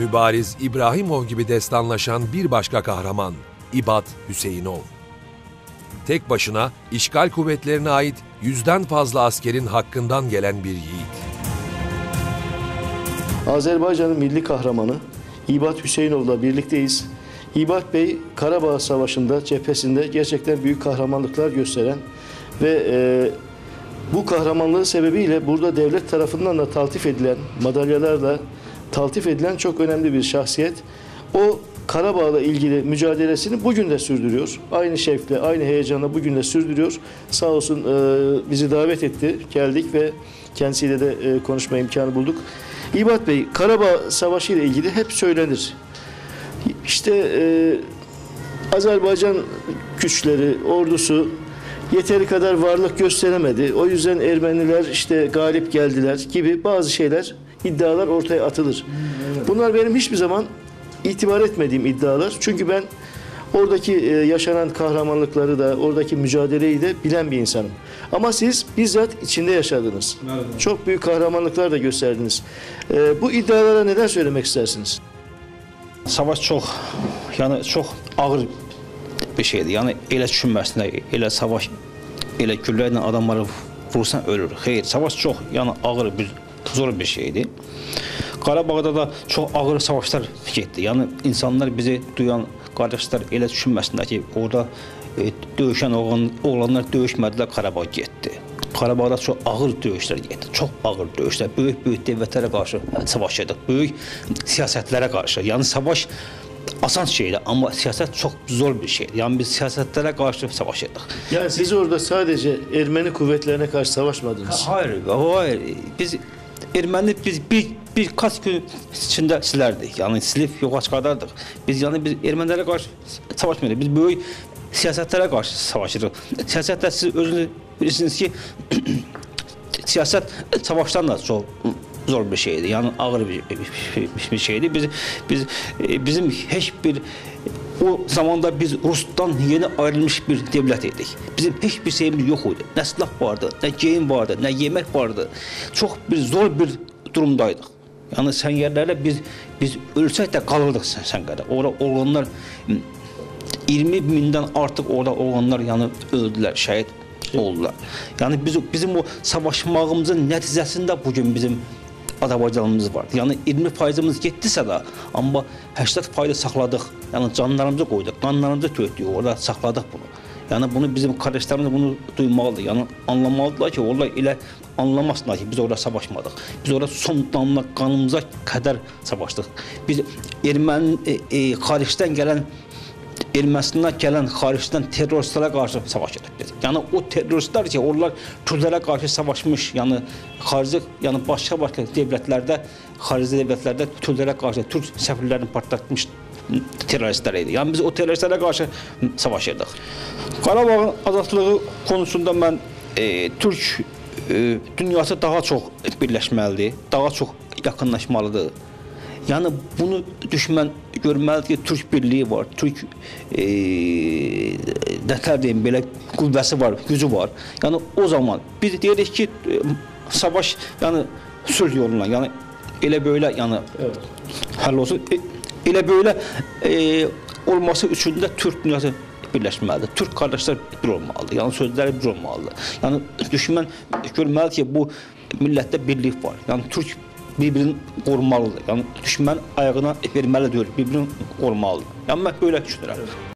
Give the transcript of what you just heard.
Mübariz İbrahimov gibi destanlaşan bir başka kahraman İbad Hüseyinov. Tek başına işgal kuvvetlerine ait yüzden fazla askerin hakkından gelen bir yiğit. Azerbaycan'ın milli kahramanı İbat Hüseyinov'la birlikteyiz. İbat Bey Karabağ Savaşı'nda cephesinde gerçekten büyük kahramanlıklar gösteren ve e, bu kahramanlığı sebebiyle burada devlet tarafından da taltif edilen madalyalarla taltif edilen çok önemli bir şahsiyet. O Karabağ'la ilgili mücadelesini bugün de sürdürüyor. Aynı şevkle, aynı heyecanla bugün de sürdürüyor. Sağ olsun e, bizi davet etti. Geldik ve kendisiyle de e, konuşma imkanı bulduk. İbat Bey, Karabağ Savaşı ile ilgili hep söylenir. İşte e, Azerbaycan güçleri, ordusu yeteri kadar varlık gösteremedi. O yüzden Ermeniler işte galip geldiler gibi bazı şeyler, iddialar ortaya atılır. Bunlar benim hiçbir zaman itibar etmediğim iddialar. Çünkü ben oradaki e, yaşanan kahramanlıkları da, oradaki mücadeleyi de bilen bir insanım. Ama siz bizzat içinde yaşadınız. Çok büyük kahramanlıklar da gösterdiniz. E, bu iddialara neden söylemek istersiniz? Savaş çox, yəni çox ağır bir şeydir. Yəni elə düşünməsinə, elə savaş elə güllə ilə adamları vursan ölür. Xeyr, savaş çox, yəni ağır bir zor bir şeydir. Qarabağda da çox ağır savaşlar getdi. Yəni insanlar bizi duyan qardaşlar elə düşünməsinlər ki, orada e, döyüşən oğlan, oğlanlar döyüşmədilər, Qarabağ getdi. Qarabağda çox ağır döyüşlər getdi. Çox ağır döyüşlər. Böyük-böyük dövlətlərə qarşı savaşırdıq. Böyük siyasətlərə qarşı. Yəni savaş asan şeydir, amma siyasət çox zor bir şeydir. Yəni biz siyasətlərə qarşı savaşırdıq. Yani siz orada sadece Ermeni kuvvetlerine karşı savaşmadınız. Hayır, hayır. Biz erməni biz bir birkaç gün içində silərdik. Yəni silib yoxa çıxardardıq. Biz yəni biz ermənilərə qarşı savaşmırıq. Biz böyük siyasətlərə qarşı savaşırıq. Siyasətdə siz özünüz bilirsiniz ki, siyasət savaşdan da çox zor bir şeydir. Yəni ağır bir, bir, bir şeydir. Biz biz e, bizim heç bir o zamanda biz Rusdan yeni ayrılmış bir devlet idik. Bizim heç bir şeyimiz yok idi. Nə silah vardı, nə geyim vardı, nə yemək vardı. Çox bir zor bir durumdaydıq. Yəni səngərlərlə biz biz ölsək də qalırdıq sən səngərdə. Ora oğlanlar 20 mindən artıq orada oğlanlar yəni öldülər, şəhid oldular. Yəni biz bizim o savaşmağımızın nəticəsində bu gün bizim Azərbaycanımız var. Yəni 20 faizimiz getdisə də, amma 80 faizi saxladıq. Yəni canlarımızı qoyduq, qanlarımızı tökdük, orada saxladıq bunu. Yəni bunu bizim qardaşlarımız bunu duymalıdır. Yəni anlamalıdırlar ki, onlar elə anlamasınlar ki, biz orada savaşmadıq. Biz orada son damla qanımıza qədər savaşdıq. Biz erməni e, e, xaricdən gələn Ermənistandan gələn xaricdən terroristlərə qarşı savaşırıq biz. Yəni o terroristlər ki, onlar türklərə qarşı savaşmış, yəni xarici, yəni başqa-başqa dövlətlərdə, xarici dövlətlərdə türklərə qarşı türk səfirlərini partlatmış terroristlər idi. Yəni biz o terroristlərə qarşı savaşırdıq. Qarabağın azadlığı konusunda mən e, türk e, dünyası daha çox birləşməlidir, daha çox yaxınlaşmalıdır. Yəni bunu düşmən görməlidir ki, Türk birliyi var, Türk e, nətər deyim belə qüvvəsi var, gücü var. Yəni o zaman biz deyirik ki, savaş yəni sülh yoluna, yəni elə belə yəni evet. həll olsun. E, elə belə e, olması üçün də Türk dünyası birləşməlidir. Türk qardaşlar bir olmalıdır. Yəni sözləri bir olmalıdır. Yəni düşmən görməlidir ki, bu millətdə birlik var. Yəni Türk bir-birini qorumalıdır. Yəni düşmən ayağına verməli deyil, bir-birini qorumalıdır. Yəni mən belə düşünürəm.